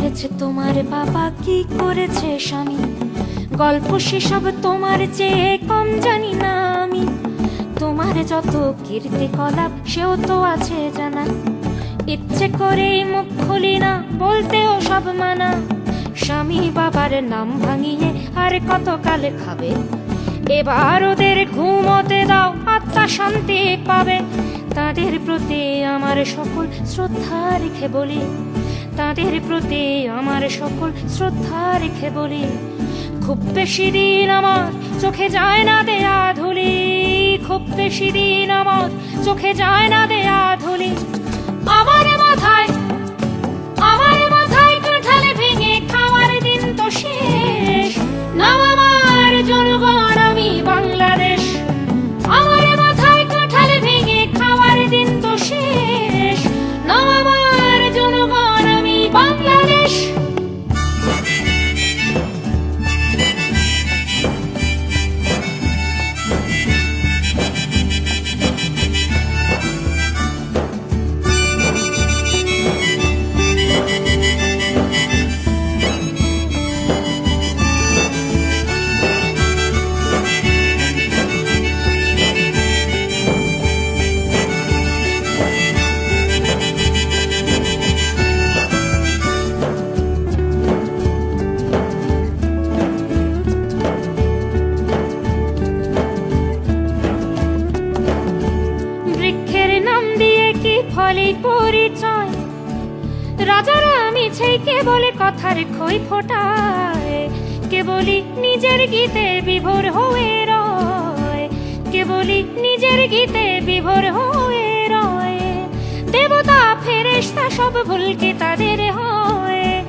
করেছে তোমার বাবা, কি করেছে স্বামী? গল্প সেসব তোমার চেয়ে কম জানি না আমি। তোমার যত কীর্তি কলাপ, সেও তো আছে জানা। ইচ্ছে করেই মুখ খুলি না, বলতেও সব মানা। স্বামী বাবার নাম ভাঙিয়ে আর কত কালে খাবে? এবার ওদের ঘুমোতে দাও, আত্মা শান্তি পাবে। তাদের প্রতি আমার সকল শ্রদ্ধা রেখে বলি তাদের প্রতি আমার সকল শ্রদ্ধা রেখে বলি, খুব বেশি দিন আমার চোখে যায় না দেয়া ধুলি, খুব বেশি দিন আমার চোখে যায় না দেয়া ধুলি। আমার মাথায় আমার মাথায় কাঁঠালে ভেঙে খাওয়ার দিন তো শেষ। কথার খই ফোটায়। কেবলই নিজের গীতে বিভোর হয়ে রয়। কেবলই নিজের গীতে বিভোর হয়ে রয়। দেবতা, ফেরেশতা সব ভুলকে তাদের হয়।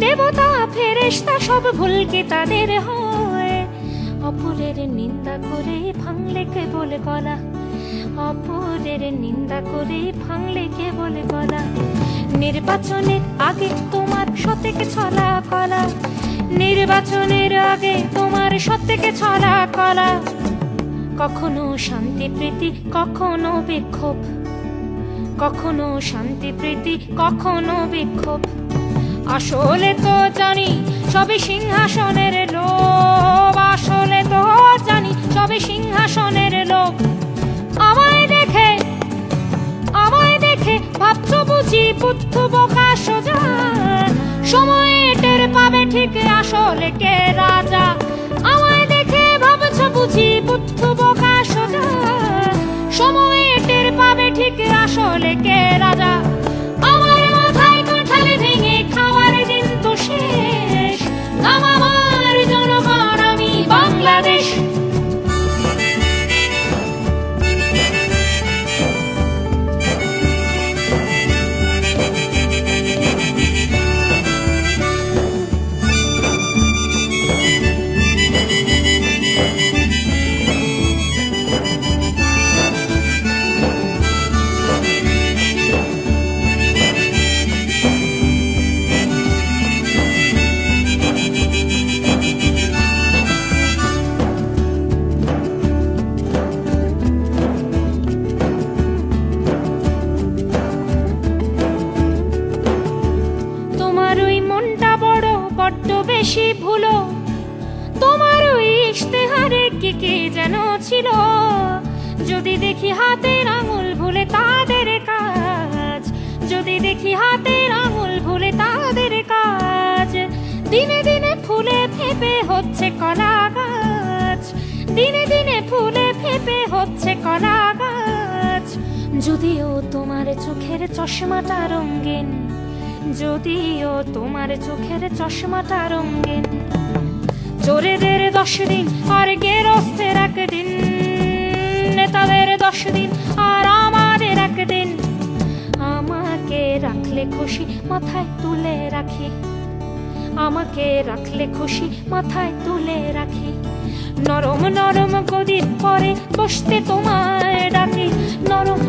দেবতা, ফেরেশতা সব ভুলকে তাদের হয়। অপরের নিন্দা করে ভাঙলে কে বলে গলা। অপরের নিন্দা করে ভাঙলে কে বলে গলা। নির্বাচনের আগে তোমার সতেকে ছলা কলা। নির্বাচনের আগে তোমার সতেকে ছলা কলা। কখনো শান্তি প্রীতি, কখনো বিক্ষোভ। কখনো শান্তি প্রীতি, কখনো বিক্ষোভ। আসলে তো জানি সবে সিংহাসনের লোভ। আসলে তো জানি সবে সিংহাসনের লোভ। আমায় দেখে আমায় দেখে ভাবছ বুঝি বুদ্ধ সোজা। সময় টের পাবে ঠিক আসলে কে রাজা। আমায় দেখে ভাবছ বুঝি বুদ্ধ বোকা সোজা। সময় টের পাবে ঠিক আসলে কে যদি দেখি হাতের আঙুল ভুলে তাদের কাজ, যদি দেখি হাতের আঙুল ভুলে তাদের কাজ, দিনে দিনে ফুলে ফেপে হচ্ছে কলা গাছ, দিনে দিনে ফুলে ফেপে হচ্ছে কলা গাছ। যদিও তোমার চোখের চশমাটা রঙিন, যদিও তোমার চোখের চশমাটা রঙিন, চোরেদের দশ দিন আর গেরস্তের একদিন নেতাদের দশ দিন, আর আমাদের একদিন। আমাকে রাখলে খুশি, মাথায় তুলে রাখি। আমাকে রাখলে খুশি, মাথায় তুলে রাখি। নরম নরম গদির পরে বসতে তোমায় ডাকি। নরম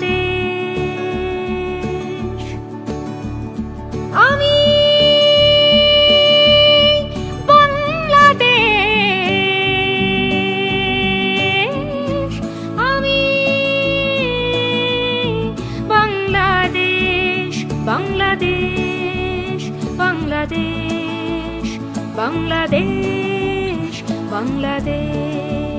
বাংলাদেশ। আমি বাংলাদেশ। বাংলাদেশ বাংলাদেশ বাংলাদেশ বাংলাদেশ।